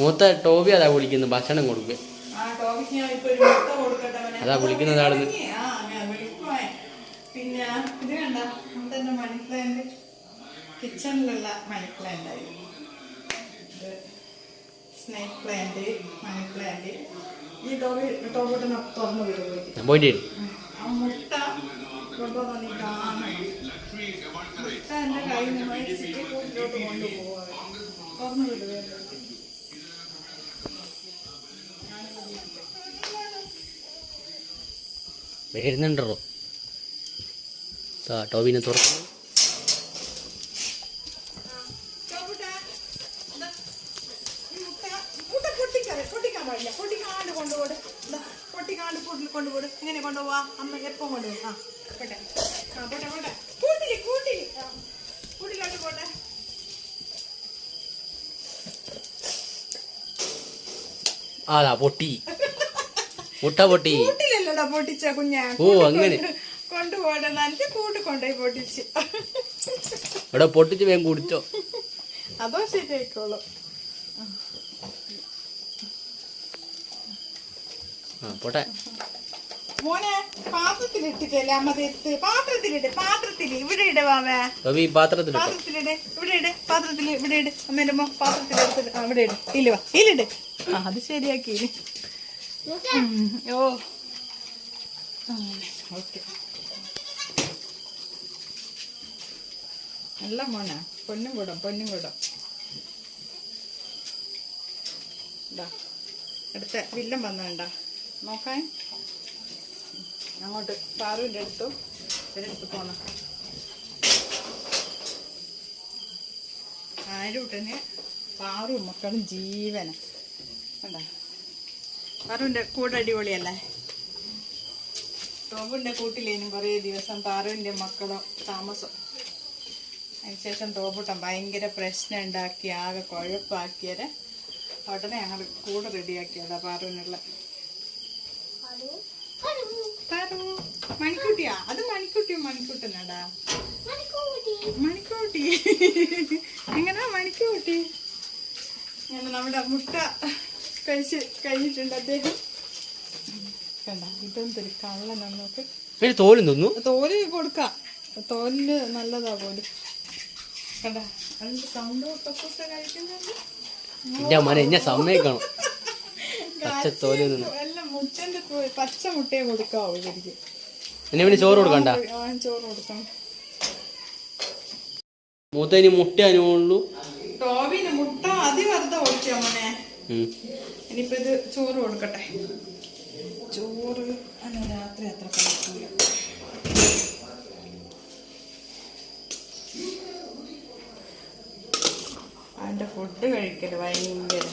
മൂത്ത ടോബി അതാ വിളിക്കുന്നു ഭക്ഷണം കൊടുക്കുക. അതാ വിളിക്കുന്നത് ആൾ. തുടങ്ങി. ആ ഞാൻ വിളിക്കുവേ. പിന്നെ ഇത് കണ്ട നമ്മുടെ തന്നെ മണി പ്ലാന്റ് കിച്ചണിലുള്ള മണി പ്ലാന്റ് ആയിരുന്നു. ഇത് സ്നേക്ക് പ്ലാന്റ് മണി പ്ലാന്റ് ഈ ടോപ്പി ടോപ്പിട്ട് തുറന്നു വിടും ഞാൻ പോയിട്ട് വരും. ആ മുട്ട കൊണ്ടുവന്ന് നീ കാണണം. മുട്ട എന്റെ കയ്യിൽ നിന്ന് മേടിച്ചിട്ട് കൊണ്ടുപോവാ. തുറന്നു വിടുവേ വരുന്നുണ്ടോ ടോബിനെ തുറക്കുന്നു. പൊട്ടിക്കാണ്ട് കൊണ്ടുപോട് പൊട്ടിക്കാണ്ട് കൂട്ടിൽ കൊണ്ടുപോട് എങ്ങനെ കൊണ്ടുപോവാ അമ്മ എപ്പം കൊണ്ടുപോകും ആ പോട്ടെ ആ പോട്ടെ. പോട്ടെ കൂട്ടിൽ കൂട്ടിൽ കൂട്ടിലോട്ട് പോട്ടെ. അതാ പൊട്ടി മുട്ട പൊട്ടി. കൂട്ടിലല്ലടാ പൊട്ടിച്ച കുഞ്ഞാ. ഓ, അങ്ങനെ. എനിക്ക് കൂട്ട് കൊണ്ടുപോയി പൊട്ടിച്ച്. ഇവിടെ പൊട്ടിച്ച് വേഗം കുടിച്ചോ. അതോ ശരിയായിക്കോളൂ. ആ പോട്ടെ. മോനെ പാത്രത്തിലിട്ടിട്ടല്ലേ അമ്മ തെത്ത് പാത്രത്തിലിട്ട് പാത്രത്തിൽ ഇവിടെ ഇടുവാവേ വാവേ. ഈ പാത്രത്തിലിട്ടോ പാത്രത്തിലിട് ഇവിടെ ഇട്. പാത്രത്തിൽ ഇവിടെ ഇട്. അമ്മേന്റെ മോ പാത്രത്തിലെടുത്തിട്ട് ഇട്. ഇല്ല വാ. ഇല്ലിട് ആ അത് ശരിയാക്കി. ഉം, ഓ ഓക്കെ. നല്ല മോനെ. പൊന്നും കൂടം പൊന്നും കൂടം ഇതാ. അടുത്ത വില്ലം വന്നണ്ട നോക്കാൻ. അങ്ങോട്ട് പാറുവിന്റെ അടുത്തു ഇവരെടുത്ത് പോണം. ആരുട്ടന് പാറും മക്കളും ജീവന. കണ്ട? പാറുവിന്റെ കൂടെ അടിപൊളിയല്ലേ ടോബിന്റെ കൂട്ടിലേനും കുറേ ദിവസം പാറുവിന്റെ മക്കളും താമസം. അതിനുശേഷം ടോബുട്ടൻ ഭയങ്കര പ്രശ്നം ഉണ്ടാക്കി ആകെ കുഴപ്പാക്കിയത് ഉടനെ ഞങ്ങൾ കൂടെ റെഡിയാക്കിയതാ പാറുവിനുള്ള. പാറു മണിക്കുട്ടിയാ? അത് മണിക്കുട്ടിയോ മണിക്കുട്ടനാടാ. മണിക്കൂട്ടി. എങ്ങനാ മണിക്കൂട്ടി? ഞാൻ നമ്മുടെ മുട്ട കഴിച്ച് കഴിഞ്ഞിട്ടുണ്ട് അദ്ദേഹം. കണ്ട. ഇതൊന്നും കള്ളനാ നോക്ക്. പിന്നെ തോലും തിന്നു? തോൽ കൊടുക്കാം. തോലിന് നല്ലതാ പോലും കണ്ട. അതിന്റെ സൗണ്ട് പപ്പൂസ കഴിക്കുന്നുണ്ട്. എന്റെ മനെ എന്നെ സമ്മതിക്കണം. പച്ച തോൽ തിന്നു. എല്ലാം മുട്ടന്റെ പച്ച മുട്ടയെ കൊടുക്കാവൂ ശരിക്കും. എന്നെ പിന്നെ ചോറ് കൊടുക്കണ്ട? ചോറ് കൊടുക്കണം. മൂത്തതിന് മുട്ട അനുഭവമുള്ളൂ ടോബിന് മുട്ട അതിവർദ്ധ ഓടിച്ചോ മോനെ? ഇനിയിപ്പോ ഇത് ചോറ് കൊടുക്കട്ടെ. ചോറ് അങ്ങനെ രാത്രി അത്ര കഴിക്കൂല. അതിന്റെ ഫുഡ് കഴിക്കൽ ഭയങ്കര.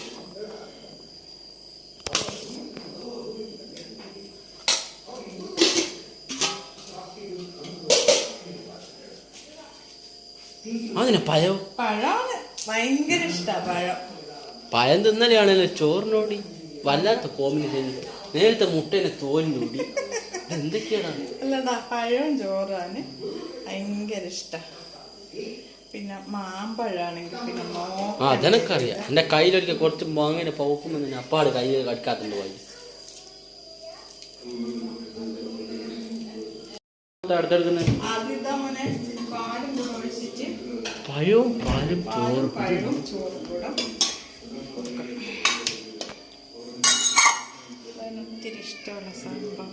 അതിന് പഴം? പഴമാണ് ഭയങ്കര ഇഷ്ടാ പഴം. പഴം തിന്നലാണല്ലോ ചോറിനോടി വല്ലാത്ത കോമ്പിനേഷൻ നേരത്തെ മുട്ടേനെ തോലിനോടി എന്തൊക്കെയാണ് അല്ലടാ പഴവും ചോറാണ്. ഭയങ്കര ഇഷ്ട. പിന്നെ മാമ്പഴാണെങ്കിൽ പിന്നെ ആ അതെനക്കറിയാം. എന്റെ കയ്യിലൊരിക്കൽ കുറച്ച് മാങ്ങനെ പൗക്കുമ്പോൾ തന്നെ അപ്പാട് കൈ കടിക്കാത്തുണ്ട് പോയി. അടുത്തെടുക്കുന്നത് പഴവും പാലും പാലും ചോറും പഴവും ചോറും കൂടെ കൊടുക്കണം അതിന് ഒത്തിരി ഇഷ്ടമുള്ള സംഭവം.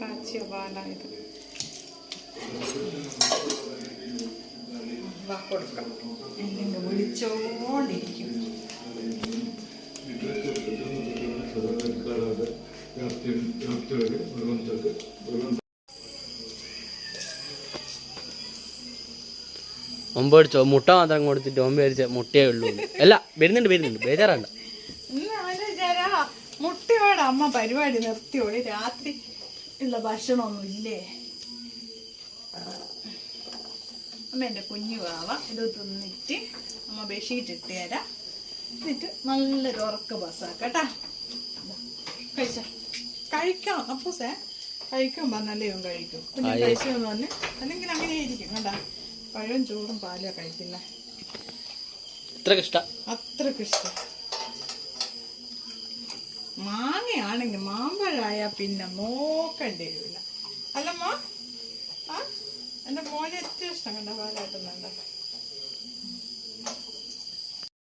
കാച്ചിയ പാലായത് കൊടുക്കാം ഇല്ലെങ്കിൽ വിളിച്ചോണ്ടിരിക്കും. ഒമ്പത് ചോ മുട്ട മാത്രം കൊടുത്തിട്ട് ഒമ്പ അടിച്ച. മുട്ടയേ ഉള്ളൂ. എന്ന്. അല്ല വരുന്നുണ്ട് വരുന്നുണ്ട്. ബേജാറാണ്ട മുട്ടയോടെ അമ്മ പരിപാടി നിർത്തിയോളി രാത്രി ഉള്ള ഭക്ഷണമൊന്നും ഇല്ലേ അമ്മ എന്റെ കുഞ്ഞു വാവ ഇത് തിന്നിട്ട് അമ്മ ബെഡ്ഷീറ്റ് ഇട്ട് തരാം. എന്നിട്ട് നല്ലൊരു ഉറക്ക ബസ്സാക്കട്ടാ കഴിച്ച. കഴിക്കാം അപ്പൂസേ കഴിക്കാൻ പറഞ്ഞല്ലേ ഇവൻ കഴിക്കും. ആയി. കഴിച്ചെന്ന് പറഞ്ഞ് അല്ലെങ്കിൽ അങ്ങനെ ഇരിക്കും കണ്ടാ പഴവും ചോറും പാലും കഴിക്കില്ല? അത്രക്കിഷ്ട ഇഷ്ട. അത്രയ്ക്ക് ഇഷ്ടം. മാങ്ങയാണെങ്കിൽ മാമ്പഴായ പിന്നെ നോക്കേണ്ടി വരില്ല. അല്ലമ്മ ആ എന്റെ മോനെ ഏറ്റവും ഇഷ്ടം കണ്ട പാലാട്ടുന്നുണ്ട്